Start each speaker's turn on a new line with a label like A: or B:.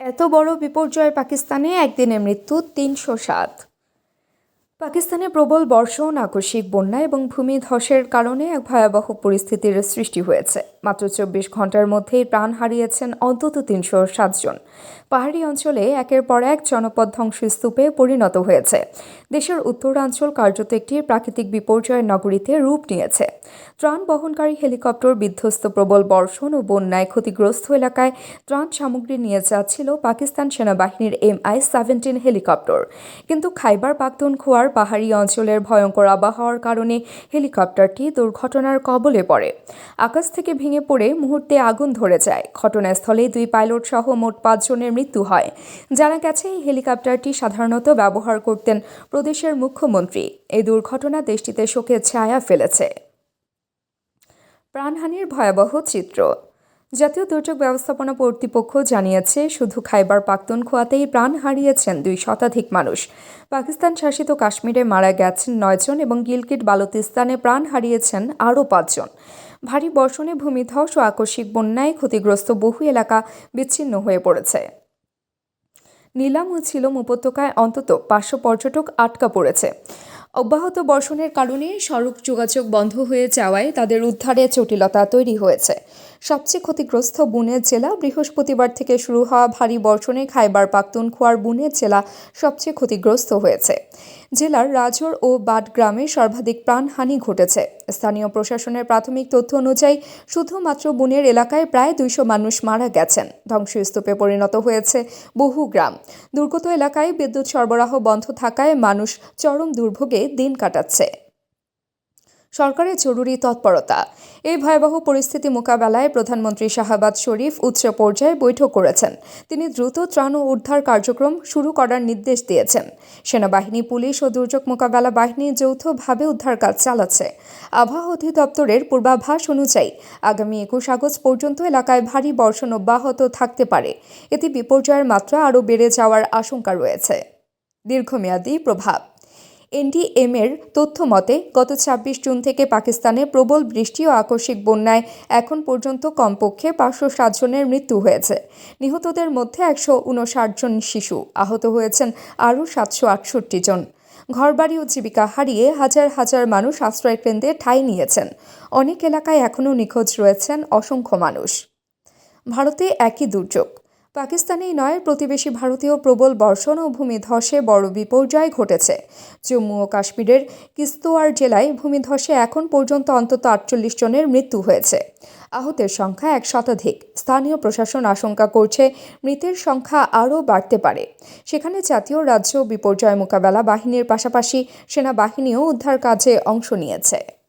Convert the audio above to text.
A: এত বড় বিপর্যয় পাকিস্তানে একদিনে মৃত্যু তিনশো সাত। পাকিস্তানে প্রবল বর্ষণ, আকস্মিক বন্যা এবং ভূমিধসের কারণে এক ভয়াবহ পরিস্থিতির সৃষ্টি হয়েছে। মাত্র চব্বিশ ঘণ্টার মধ্যেই প্রাণ হারিয়েছেন অন্তত তিনশো সাতজন পাহাড়ি অঞ্চলে একের পর এক জনপদ ধ্বংসস্তূপে পরিণত হয়েছে। দেশের উত্তরাঞ্চল কার্যত একটি প্রাকৃতিক বিপর্যয়ের নগরীতে রূপ নিয়েছে। ত্রাণ বহনকারী হেলিকপ্টার বিধ্বস্ত প্রবল বর্ষণ ও বন্যায় ক্ষতিগ্রস্ত এলাকায় ত্রাণ সামগ্রী নিয়ে যাচ্ছিল পাকিস্তান সেনাবাহিনীর এমআই সেভেন্টিন হেলিকপ্টার। কিন্তু খাইবার পাখতুনখোয়ার পাহাড়ি অঞ্চলের ভয়ঙ্কর আবহাওয়ার কারণে হেলিকপ্টারটি দুর্ঘটনার কবলে পড়ে। আকাশ থেকে ভেঙে পড়ে মুহূর্তে আগুন ধরে যায়। ঘটনাস্থলে দুই পাইলট সহ মোট পাঁচজনের মৃত্যু হয়। জানা গেছে, এই হেলিকপ্টারটি সাধারণত ব্যবহার করতেন প্রদেশের মুখ্যমন্ত্রী। এই দুর্ঘটনা দেশটিতে শোকের ছায়া ফেলেছে। প্রাণহানির ভয়াবহ চিত্র। জাতীয় দুর্যোগ ব্যবস্থাপনা কর্তৃপক্ষ জানিয়েছে, শুধু খাইবার পাখতুনখোয়াতেই প্রাণ হারিয়েছেন দুই শতাধিক মানুষ। পাকিস্তান শাসিত কাশ্মীরে মারা গেছেন নয়জন এবং গিলকিট বালুতিস্তানে প্রাণ হারিয়েছেন আরও পাঁচজন ভারী বর্ষণে ভূমিধস ও আকস্মিক বন্যায় ক্ষতিগ্রস্ত বহু এলাকা বিচ্ছিন্ন হয়ে পড়েছে। নিলাম ও ছিলম উপত্যকায় অন্তত পাঁচশো পর্যটক আটকা পড়েছে। অব্যাহত বর্ষণের কারণে সড়ক যোগাযোগ বন্ধ হয়ে যাওয়ায় তাদের উদ্ধারে জটিলতা তৈরি হয়েছে। সবচেয়ে ক্ষতিগ্রস্ত বুনের জেলা। বৃহস্পতিবার থেকে শুরু হওয়া ভারী বর্ষণে খাইবার পাখতুনখোয়ার বুনের জেলা সবচেয়ে ক্ষতিগ্রস্ত হয়েছে। জেলার রাজর ও বাট গ্রামে সর্বাধিক প্রাণহানি ঘটেছে। স্থানীয় প্রশাসনের প্রাথমিক তথ্য অনুযায়ী শুধুমাত্র বুনের এলাকায় প্রায় দুইশো মানুষ মারা গেছেন। ধ্বংসস্তূপে পরিণত হয়েছে বহু গ্রাম। দুর্গত এলাকায় বিদ্যুৎ সরবরাহ বন্ধ থাকায় মানুষ চরম দুর্ভোগে দিন কাটাচ্ছে। সরকারের জরুরি তৎপরতা। এই ভয়াবহ পরিস্থিতি মোকাবেলায় প্রধানমন্ত্রী শাহাবাজ শরীফ উচ্চ পর্যায়ে বৈঠক করেছেন। তিনি দ্রুত ত্রাণ ও উদ্ধার কার্যক্রম শুরু করার নির্দেশ দিয়েছেন। সেনাবাহিনী, পুলিশ ও দুর্যোগ মোকাবেলা বাহিনী যৌথভাবে উদ্ধার কাজ চালাচ্ছে। আবহাওয়া অধিদপ্তরের পূর্বাভাস অনুযায়ী, আগামী একুশ আগস্ট পর্যন্ত এলাকায় ভারী বর্ষণ অব্যাহত থাকতে পারে। এতে বিপর্যয়ের মাত্রা আরও বেড়ে যাওয়ার আশঙ্কা রয়েছে। দীর্ঘমেয়াদী প্রভাব। এনডিএমের তথ্য মতে, গত ছাব্বিশ জুন থেকে পাকিস্তানে প্রবল বৃষ্টি ও আকস্মিক বন্যায় এখন পর্যন্ত কমপক্ষে পাঁচশো সাতজনের মৃত্যু হয়েছে। নিহতদের মধ্যে একশো উনষাট জন শিশু, আহত হয়েছেন আরও সাতশো আটষট্টি জন। ঘরবাড়ি ও জীবিকা হারিয়ে হাজার হাজার মানুষ আশ্রয় কেন্দ্রে ঠাঁই নিয়েছেন। অনেক এলাকায় এখনও নিখোঁজ রয়েছেন অসংখ্য মানুষ। ভারতে একই দুর্যোগ। পাকিস্তানেই নয়, প্রতিবেশী ভারতীয় প্রবল বর্ষণ ও ভূমিধসে বড় বিপর্যয় ঘটেছে। জম্মু ও কাশ্মীরের কিস্তোয়ার জেলায় ভূমিধসে এখন পর্যন্ত অন্তত আটচল্লিশ জনের মৃত্যু হয়েছে। আহতের সংখ্যা এক শতাধিক। স্থানীয় প্রশাসন আশঙ্কা করছে মৃতের সংখ্যা আরও বাড়তে পারে। সেখানে জাতীয় রাজ্য বিপর্যয় মোকাবেলা বাহিনীর পাশাপাশি সেনাবাহিনীও উদ্ধার কাজে অংশ নিয়েছে।